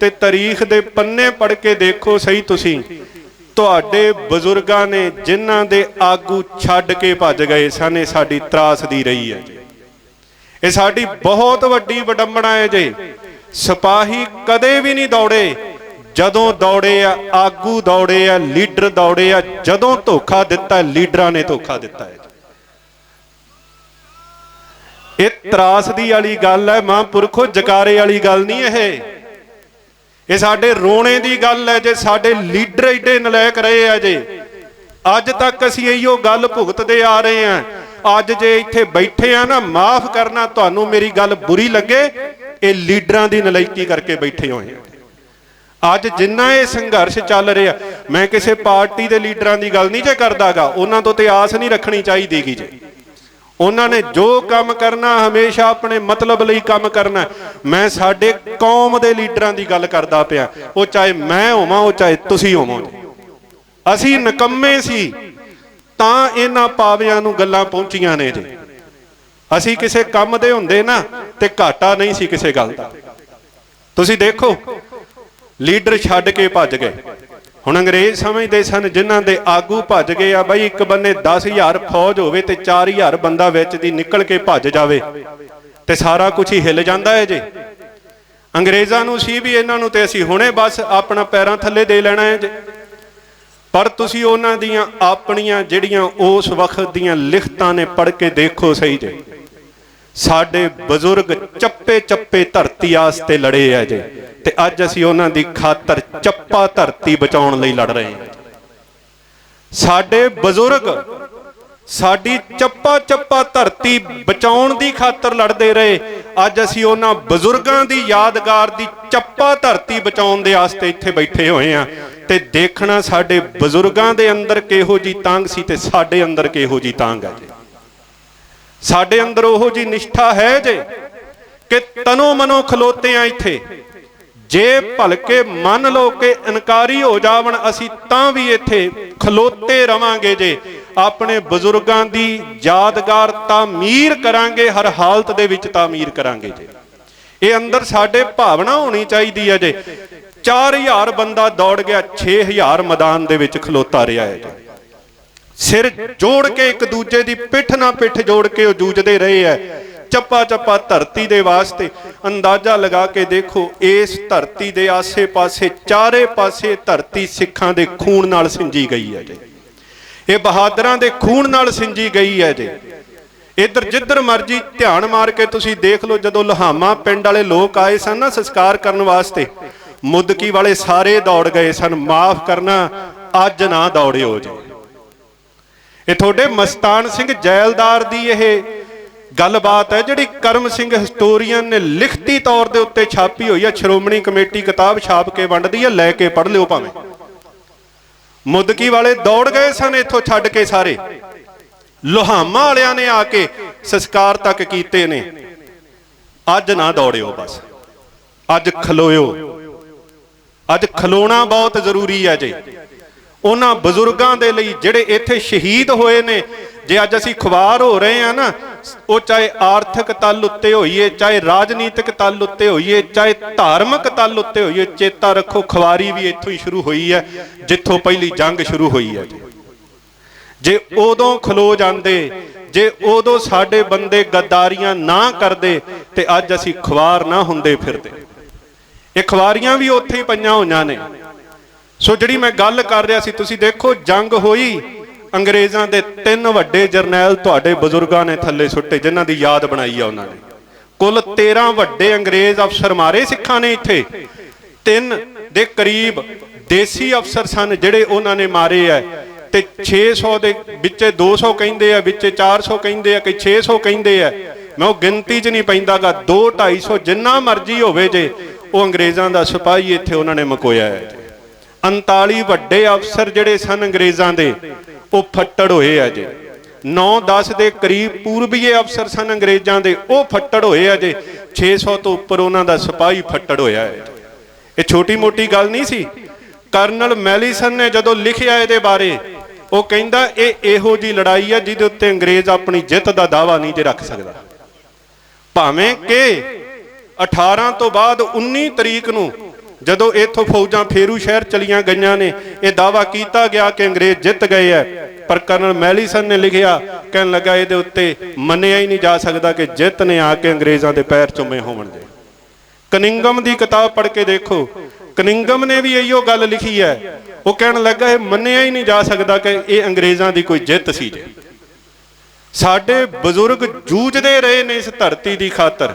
ਤੇ ਤਾਰੀਖ ਦੇ ਪੰਨੇ ਪੜ ਕੇ ਦੇਖੋ ਸਹੀ ਤੁਸੀਂ। ਤੁਹਾਡੇ ਬਜ਼ੁਰਗਾਂ ਨੇ ਜਿਨ੍ਹਾਂ ਦੇ ਆਗੂ ਛੱਡ ਕੇ ਭੱਜ ਗਏ ਸਨ, ਇਹ ਸਾਡੀ ਤਰਾਸਦੀ ਰਹੀ ਹੈ ਇਹ ਸਾਡੀ ਬਹੁਤ ਵੱਡੀ ਵਡੰਬਣਾ ਹੈ ਜੀ। ਸਿਪਾਹੀ ਕਦੇ ਵੀ ਨਹੀਂ ਦੌੜੇ। ਜਦੋਂ ਦੌੜੇ ਆ, ਆਗੂ ਦੌੜੇ ਆ, ਲੀਡਰ ਦੌੜੇ ਆ, ਜਦੋਂ ਧੋਖਾ ਦਿੱਤਾ, ਲੀਡਰਾਂ ਨੇ ਧੋਖਾ ਦਿੱਤਾ ਹੈ ਇਹ ਤਰਾਸਦੀ ਵਾਲੀ ਗੱਲ ਹੈ, ਮਹਾਂਪੁਰਖੋ, ਜਕਾਰੇ ਵਾਲੀ ਗੱਲ ਨਹੀਂ ਇਹ। ਇਹ ਸਾਡੇ ਰੋਣੇ ਦੀ ਗੱਲ ਹੈ ਜੇ ਸਾਡੇ ਲੀਡਰ ਏਡੇ ਨਲਾਇਕ ਰਹੇ ਆ ਜੇ। ਅੱਜ ਤੱਕ ਅਸੀਂ ਇਹੋ ਗੱਲ ਭੁਗਤਦੇ ਆ ਰਹੇ ਆ ਅੱਜ ਜੇ ਇੱਥੇ ਬੈਠੇ ਆ ਨਾ, ਮਾਫ ਕਰਨਾ ਤੁਹਾਨੂੰ ਮੇਰੀ ਗੱਲ ਬੁਰੀ ਲੱਗੇ, ਇਹ ਲੀਡਰਾਂ ਦੀ ਨਲਾਇਕੀ ਕਰਕੇ ਬੈਠੇ ਹੋਏ ਆ। ਅੱਜ ਜਿੰਨਾ ਇਹ ਸੰਘਰਸ਼ ਚੱਲ ਰਿਹਾ, ਮੈਂ ਕਿਸੇ ਪਾਰਟੀ ਦੇ ਲੀਡਰਾਂ ਦੀ ਗੱਲ ਨਹੀਂ ਜੇ ਕਰਦਾਗਾ, ਉਹਨਾਂ ਤੋਂ ਤੇ ਆਸ ਨਹੀਂ ਰੱਖਣੀ ਚਾਹੀਦੀਗੀ ਜੇ। ਉਹਨਾਂ ਨੇ ਜੋ ਕੰਮ ਕਰਨਾ, ਹਮੇਸ਼ਾ ਆਪਣੇ ਮਤਲਬ ਲਈ ਕੰਮ ਕਰਨਾ। ਮੈਂ ਸਾਡੇ ਕੌਮ ਦੇ ਲੀਡਰਾਂ ਦੀ ਗੱਲ ਕਰਦਾ ਪਿਆ। ਉਹ ਚਾਹੇ ਮੈਂ ਹੋਵਾਂ, ਉਹ ਚਾਹੇ ਤੁਸੀਂ ਹੋਵੋ ਅਸੀਂ ਨਕੰਮੇ ਸੀ, ਤਾਂ ਇਹਨਾਂ ਪਾਵਿਆਂ ਨੂੰ ਗੱਲਾਂ ਪਹੁੰਚੀਆਂ ਨੇ ਜੀ। ਅਸੀਂ ਕਿਸੇ ਕੰਮ ਦੇ ਹੁੰਦੇ ਨਾ, ਤੇ ਘਾਟਾ ਨਹੀਂ ਸੀ ਕਿਸੇ ਗੱਲ ਦਾ। ਤੁਸੀਂ ਦੇਖੋ, ਲੀਡਰ ਛੱਡ ਕੇ ਭੱਜ ਗਏ। ਹੁਣ ਅੰਗਰੇਜ਼ ਸਮਝਦੇ ਸਨ, ਜਿਨ੍ਹਾਂ ਦੇ ਆਗੂ ਭੱਜ ਗਏ ਆ, ਬਈ ਇੱਕ ਬੰਨੇ 10000 ਫੌਜ ਹੋਵੇ ਤੇ 4000 ਬੰਦਾ ਵਿੱਚ ਦੀ ਨਿਕਲ ਕੇ ਭੱਜ ਜਾਵੇ। ਤੇ ਸਾਰਾ ਕੁਝ ਹੀ ਹਿੱਲ ਜਾਂਦਾ ਹੈ ਜੀ। ਅੰਗਰੇਜ਼ਾਂ ਨੂੰ ਸੀ ਵੀ ਇਹਨਾਂ ਨੂੰ ਤੇ ਅਸੀਂ ਹੁਣੇ ਬਸ ਆਪਣਾ ਪੈਰਾਂ ਥੱਲੇ ਦੇ ਲੈਣਾ ਹੈ ਜੀ। ਪਰ ਤੁਸੀਂ ਉਹਨਾਂ ਦੀਆਂ ਆਪਣੀਆਂ ਜਿਹੜੀਆਂ ਉਸ ਵਕਤ ਦੀਆਂ ਲਿਖਤਾਂ ਨੇ ਪੜ੍ਹ ਕੇ ਦੇਖੋ ਸਹੀ ਜੇ। ਸਾਡੇ ਬਜ਼ੁਰਗ ਚੱਪੇ ਚੱਪੇ ਧਰਤੀ ਆਸਤੇ ਲੜੇ ਆ ਜੇ, ਤੇ ਅੱਜ ਅਸੀਂ ਉਹਨਾਂ ਦੀ ਖਾਤਰ ਚੱਪਾ ਧਰਤੀ ਬਚਾਉਣ ਲਈ ਲੜ ਰਹੇ ਹਾਂ। ਸਾਡੇ ਬਜ਼ੁਰਗ ਸਾਡੀ ਚੱਪਾ ਚੱਪਾ ਧਰਤੀ ਬਚਾਉਣ ਦੀ ਖਾਤਰ ਲੜਦੇ ਰਹੇ। ਅੱਜ ਅਸੀਂ ਉਹਨਾਂ ਬਜ਼ੁਰਗਾਂ ਦੀ ਯਾਦਗਾਰ ਦੀ ਚੱਪਾ ਧਰਤੀ ਬਚਾਉਣ ਦੇ ਵਾਸਤੇ ਇੱਥੇ ਬੈਠੇ ਹੋਏ ਆ ਤੇ ਦੇਖਣਾ ਸਾਡੇ ਬਜ਼ੁਰਗਾਂ ਦੇ ਅੰਦਰ ਕਿਹੋ ਜੀ ਤਾਂਗ ਸੀ ਤੇ ਸਾਡੇ ਅੰਦਰ ਕਿਹੋ ਜੀ ਤਾਂਗ ਹੈ ਜੀ। ਸਾਡੇ ਅੰਦਰ ਉਹੋ ਜੀ ਨਿਸ਼ਠਾ ਹੈ ਜੇ ਕਿ ਤਨੋ ਮਨੋ ਖਲੋਤੇ ਆ ਇੱਥੇ। ਜੇ ਭਲਕੇ ਮੰਨ ਲਓ ਕਿ ਇਨਕਾਰੀ ਹੋ ਜਾਵਣ, ਅਸੀਂ ਤਾਂ ਵੀ ਇੱਥੇ ਖਲੋਤੇ ਰਵਾਂਗੇ ਜੇ। ਆਪਣੇ ਬਜ਼ੁਰਗਾਂ ਦੀ ਯਾਦਗਾਰ ਤਾਮੀਰ ਕਰਾਂਗੇ, ਹਰ ਹਾਲਤ ਦੇ ਵਿੱਚ ਤਾਮੀਰ ਕਰਾਂਗੇ ਜੇ। ਇਹ ਅੰਦਰ ਸਾਡੇ ਭਾਵਨਾ ਹੋਣੀ ਚਾਹੀਦੀ ਹੈ ਜੇ। 4000 ਬੰਦਾ ਦੌੜ ਗਿਆ 6000 ਮੈਦਾਨ ਦੇ ਵਿੱਚ ਖਲੋਤਾ ਰਿਹਾ ਹੈ ਜੀ। ਸਿਰ ਜੋੜ ਕੇ ਇੱਕ ਦੂਜੇ ਦੀ ਪਿੱਠ ਨਾਲ ਪਿੱਠ ਜੋੜ ਕੇ ਉਹ ਜੂਝਦੇ ਰਹੇ ਐ। ਚੱਪਾ ਚੱਪਾ ਧਰਤੀ ਦੇ ਵਾਸਤੇ ਅੰਦਾਜ਼ਾ ਲਗਾ ਕੇ ਦੇਖੋ, ਇਸ ਧਰਤੀ ਦੇ ਆਸੇ-ਪਾਸੇ, ਚਾਰੇ ਪਾਸੇ ਧਰਤੀ ਸਿੱਖਾਂ ਦੇ ਖੂਨ ਨਾਲ ਸਿੰਜੀ ਗਈ ਹੈ ਜੀ। ਇਹ ਬਹਾਦਰਾਂ ਦੇ ਖੂਨ ਨਾਲ ਸਿੰਜੀ ਗਈ ਹੈ ਜੀ। ਇੱਧਰ ਜਿੱਧਰ ਮਰਜ਼ੀ ਧਿਆਨ ਮਾਰ ਕੇ ਤੁਸੀਂ ਦੇਖ ਲਓ, ਜਦੋਂ ਲਹਾਮਾ ਪਿੰਡ ਵਾਲੇ ਲੋਕ ਆਏ ਸਨ ਨਾ ਸੰਸਕਾਰ ਕਰਨ ਵਾਸਤੇ, ਮੁੱਦਕੀ ਵਾਲੇ ਸਾਰੇ ਦੌੜ ਗਏ ਸਨ, ਮਾਫ ਕਰਨਾ, ਅੱਜ ਨਾ ਦੌੜਿਓ ਜੀ। ਇਹ ਤੁਹਾਡੇ ਮਸਤਾਨ ਸਿੰਘ ਜੈਲਦਾਰ ਦੀ ਇਹ ਗੱਲਬਾਤ ਹੈ, ਜਿਹੜੀ ਕਰਮ ਸਿੰਘ ਹਿਸਟੋਰੀਅਨ ਨੇ ਲਿਖਤੀ ਤੌਰ ਦੇ ਉੱਤੇ ਛਾਪੀ ਹੋਈ ਹੈ। ਸ਼੍ਰੋਮਣੀ ਕਮੇਟੀ ਕਿਤਾਬ ਛਾਪ ਕੇ ਵੰਡਦੀ ਹੈ, ਲੈ ਕੇ ਪੜ੍ਹ ਲਿਓ ਭਾਵੇਂ। ਮੁਦਕੀ ਵਾਲੇ ਦੌੜ ਗਏ ਸਨ ਇੱਥੋਂ ਛੱਡ ਕੇ ਸਾਰੇ। ਲੋਹਾਮਾ ਵਾਲਿਆਂ ਨੇ ਆ ਕੇ ਸੰਸਕਾਰ ਤੱਕ ਕੀਤੇ ਨੇ। ਅੱਜ ਨਾ ਦੌੜਿਓ ਬਸ। ਅੱਜ ਖਲੋਇਓ। ਅੱਜ ਖਲੋਣਾ ਬਹੁਤ ਜ਼ਰੂਰੀ ਹੈ ਜੀ। ਉਹਨਾਂ ਬਜ਼ੁਰਗਾਂ ਦੇ ਲਈ ਜਿਹੜੇ ਇੱਥੇ ਸ਼ਹੀਦ ਹੋਏ ਨੇ, ਜੇ ਅੱਜ ਅਸੀਂ ਖੁਆਰ ਹੋ ਰਹੇ ਆ ਨਾ, ਉਹ ਚਾਹੇ ਆਰਥਿਕ ਤਲ ਉੱਤੇ ਹੋਈਏ, ਚਾਹੇ ਰਾਜਨੀਤਿਕ ਤਲ ਉੱਤੇ ਹੋਈਏ, ਚਾਹੇ ਧਾਰਮਿਕ ਤਲ ਉੱਤੇ ਹੋਈਏ, ਚੇਤਾ ਰੱਖੋ ਖੁਆਰੀ ਵੀ ਇੱਥੋਂ ਹੀ ਸ਼ੁਰੂ ਹੋਈ ਹੈ, ਜਿੱਥੋਂ ਪਹਿਲੀ ਜੰਗ ਸ਼ੁਰੂ ਹੋਈ ਹੈ ਜੇ। ਉਦੋਂ ਖਲੋ ਜਾਂਦੇ, ਜੇ ਉਦੋਂ ਸਾਡੇ ਬੰਦੇ ਗੱਦਾਰੀਆਂ ਨਾ ਕਰਦੇ, ਤੇ ਅੱਜ ਅਸੀਂ ਖੁਆਰ ਨਾ ਹੁੰਦੇ ਫਿਰਦੇ। ਇਹ ਖੁਆਰੀਆਂ ਵੀ ਉੱਥੇ ਹੀ ਪਈਆਂ ਹੋਈਆਂ ਨੇ। ਸੋ ਜਿਹੜੀ ਮੈਂ ਗੱਲ ਕਰ ਰਿਹਾ ਸੀ, ਤੁਸੀਂ ਦੇਖੋ, ਜੰਗ ਹੋਈ। ਅੰਗਰੇਜ਼ਾਂ ਦੇ ਤਿੰਨ ਵੱਡੇ ਜਰਨੈਲ ਤੁਹਾਡੇ ਬਜ਼ੁਰਗਾਂ ਨੇ ਥੱਲੇ ਸੁੱਟੇ, ਜਿਨ੍ਹਾਂ ਦੀ ਯਾਦ ਬਣਾਈ ਆ ਉਹਨਾਂ ਨੇ। ਕੁੱਲ 13 ਵੱਡੇ ਅੰਗਰੇਜ਼ ਅਫਸਰ ਮਾਰੇ ਸਿੱਖਾਂ ਨੇ ਇੱਥੇ। ਤਿੰਨ ਦੇ ਕਰੀਬ ਦੇਸੀ ਅਫਸਰ ਸਨ ਜਿਹੜੇ ਉਹਨਾਂ ਨੇ ਮਾਰੇ ਐ ਤੇ 600 ਦੇ ਵਿੱਚੇ 200 ਕਹਿੰਦੇ ਆ, ਵਿੱਚੇ 400 ਕਹਿੰਦੇ ਆ ਕਿ 600 ਕਹਿੰਦੇ ਆ। ਮੈਂ ਉਹ ਗਿਣਤੀ 'ਚ ਨਹੀਂ ਪੈਂਦਾਗਾ 2 250 ਜਿੰਨਾ ਮਰਜ਼ੀ ਹੋਵੇ ਜੇ, ਉਹ ਅੰਗਰੇਜ਼ਾਂ ਦਾ ਸਿਪਾਹੀ ਇੱਥੇ ਉਹਨਾਂ ਨੇ ਮਕੋਇਆ ਹੈ। 39 ਵੱਡੇ ਅਫਸਰ ਜਿਹੜੇ ਸਨ ਅੰਗਰੇਜ਼ਾਂ ਦੇ, ਉਹ ਫੱਟੜ ਹੋਏ ਆ ਜੇ। 9-10 ਦੇ ਕਰੀਬ ਪੂਰਬੀਏ ਅਫਸਰ ਸਨ ਅੰਗਰੇਜ਼ਾਂ ਦੇ, ਉਹ ਫੱਟੜ ਹੋਏ ਆ ਜੇ। 600 ਤੋਂ ਉੱਪਰ ਉਹਨਾਂ ਦਾ ਸਿਪਾਹੀ ਫੱਟੜ ਹੋਇਆ ਹੈ। ਇਹ ਛੋਟੀ ਮੋਟੀ ਗੱਲ ਨਹੀਂ ਸੀ। ਕਰਨਲ ਮੈਲੀਸਨ ਨੇ ਜਦੋਂ ਲਿਖਿਆ ਇਹਦੇ ਬਾਰੇ, ਉਹ ਕਹਿੰਦਾ, ਇਹ ਇਹੋ ਜੀ ਲੜਾਈ ਆ ਜਿਹਦੇ ਉੱਤੇ ਅੰਗਰੇਜ਼ ਆਪਣੀ ਜਿੱਤ ਦਾ ਦਾਵਾ ਨਹੀਂ ਜੇ ਰੱਖ ਸਕਦਾ। ਭਾਵੇਂ ਕਿ 18 ਤੋਂ ਬਾਅਦ 19 ਤਰੀਕ ਨੂੰ ਜਦੋਂ ਇੱਥੋਂ ਫੌਜਾਂ ਫੇਰੂ ਸ਼ਹਿਰ ਚਲੀਆਂ ਗਈਆਂ ਨੇ, ਇਹ ਦਾਵਾ ਕੀਤਾ ਗਿਆ ਕਿ ਅੰਗਰੇਜ਼ ਜਿੱਤ ਗਏ ਐ। ਪਰ ਕਰਨਲ ਮੈਲੀਸਨ ਨੇ ਲਿਖਿਆ, ਕਹਿਣ ਲੱਗਾ ਇਹਦੇ ਉੱਤੇ ਮੰਨਿਆ ਹੀ ਨਹੀਂ ਜਾ ਸਕਦਾ ਕਿ ਜਿੱਤ ਨੇ ਆ ਕੇ ਅੰਗਰੇਜ਼ਾਂ ਦੇ ਪੈਰ ਚੁੰਮੇ ਹੋਣਗੇ ਕਨਿੰਗਮ ਦੀ ਕਿਤਾਬ ਪੜ੍ਹ ਕੇ ਦੇਖੋ, ਕਨਿੰਗਮ ਨੇ ਵੀ ਇਹੋ ਗੱਲ ਲਿਖੀ ਹੈ ਉਹ ਕਹਿਣ ਲੱਗਾ ਇਹ ਮੰਨਿਆ ਹੀ ਨਹੀਂ ਜਾ ਸਕਦਾ ਕਿ ਇਹ ਅੰਗਰੇਜ਼ਾਂ ਦੀ ਕੋਈ ਜਿੱਤ ਸੀ ਜੇ। ਸਾਡੇ ਬਜ਼ੁਰਗ ਜੂਝਦੇ ਰਹੇ ਨੇ ਇਸ ਧਰਤੀ ਦੀ ਖਾਤਰ।